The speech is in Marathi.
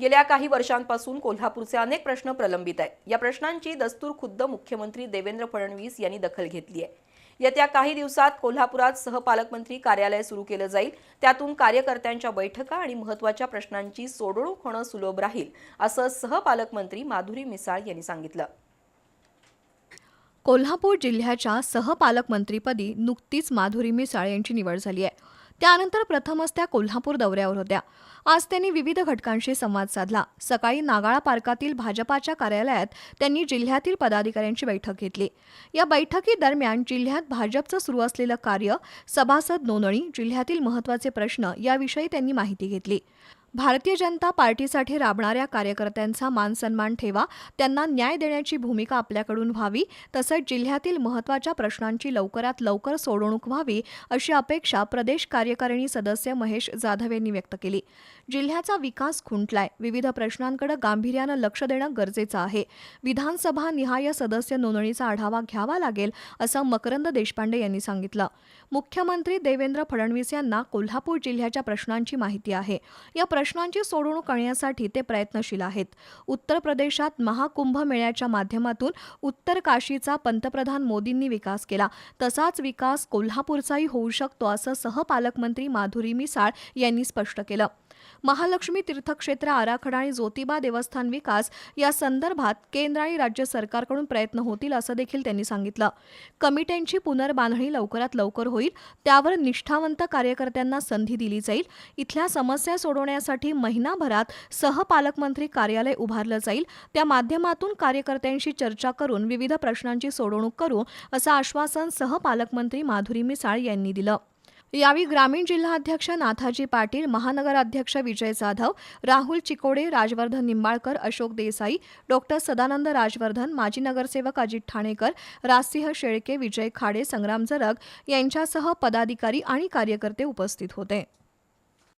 गेल्या काही वर्षांपासून कोल्हापूरचे अनेक प्रश्न प्रलंबित आहेत. या प्रश्नांची दस्तूर खुद्द मुख्यमंत्री देवेंद्र फडणवीस यांनी दखल घेतली आहे. येत्या काही दिवसात कोल्हापुरात सहपालकमंत्री कार्यालय सुरू केलं जाईल. त्यातून कार्यकर्त्यांच्या बैठका आणि महत्त्वाच्या प्रश्नांची सोडवणूक होणं सुलभ राहील असं सहपालकमंत्री माधुरी मिसाळ यांनी सांगितलं. कोल्हापूर जिल्ह्याच्या सहपालकमंत्रीपदी नुकतीच माधुरी मिसाळ यांची निवड झाली आहे. त्यानंतर प्रथमच त्या कोल्हापूर दौऱ्यावर होत्या. आज त्यांनी विविध घटकांशी संवाद साधला. सकाळी नागाळा पार्कातील भाजपाच्या कार्यालयात त्यांनी जिल्ह्यातील पदाधिकाऱ्यांची बैठक घेतली. या बैठकीदरम्यान जिल्ह्यात भाजपचं सुरू असलेलं कार्य सभासद नोंदणी जिल्ह्यातील महत्त्वाचे प्रश्न याविषयी त्यांनी माहिती घेतली. भारतीय जनता पार्टीसाठी राबणाऱ्या कार्यकर्त्यांचा मानसन्मान ठेवा त्यांना न्याय देण्याची भूमिका आपल्याकडून व्हावी तसंच जिल्ह्यातील महत्त्वाच्या प्रश्नांची लवकरात लवकर सोडवणूक व्हावी अशी अपेक्षा प्रदेश कार्यकारिणी सदस्य महेश जाधव यांनी व्यक्त केली. जिल्ह्याचा विकास खुंटलाय. विविध प्रश्नांकडे गांभीर्यानं लक्ष देणं गरजेचं आहे. विधानसभा निहाय सदस्य नोंदणीचा आढावा घ्यावा लागेल असं मकरंद देशपांडे यांनी सांगितलं. मुख्यमंत्री देवेंद्र फडणवीस यांना कोल्हापूर जिल्ह्याच्या प्रश्नांची माहिती आहे. या प्रश्नांची सोडवणूक करण्यासाठी ते प्रयत्नशील आहेत. उत्तर प्रदेशात महाकुंभ मेळ्याच्या माध्यमातून उत्तर काशीचा पंतप्रधान मोदींनी विकास केला. तसाच विकास कोल्हापूरचाही होऊ शकतो असं सहपालकमंत्री माधुरी मिसाळ यांनी स्पष्ट केलं. महालक्ष्मी तीर्थक्षेत्र आराखडा आणि ज्योतिबा देवस्थान विकास या संदर्भात केंद्र आणि राज्य सरकारकडून प्रयत्न होतील असं देखील त्यांनी सांगितलं. कमिट्यांची पुनर्बांधणी लवकरात लवकर होईल त्यावर निष्ठावंत कार्यकर्त्यांना संधी दिली जाईल. इथल्या समस्या सोडवण्यासाठी महिनाभरात सहपालकमंत्री कार्यालय उभारलं जाईल. त्या माध्यमातून कार्यकर्त्यांशी चर्चा करून विविध प्रश्नांची सोडवणूक करू असं आश्वासन सहपालकमंत्री माधुरी मिसाळ यांनी दिलं. यावेळी ग्रामीण जिल्हाध्यक्ष नाथाजी पाटील महानगराध्यक्ष विजय जाधव राहुल चिकोडे राजवर्धन निंबाळकर अशोक देसाई डॉक्टर सदानंद राजवर्धन माजी नगरसेवक अजित ठाणेकर राजसिंह शेळके विजय खाडे संग्राम जरग यांच्यासह पदाधिकारी आणि कार्यकर्ते उपस्थित होते.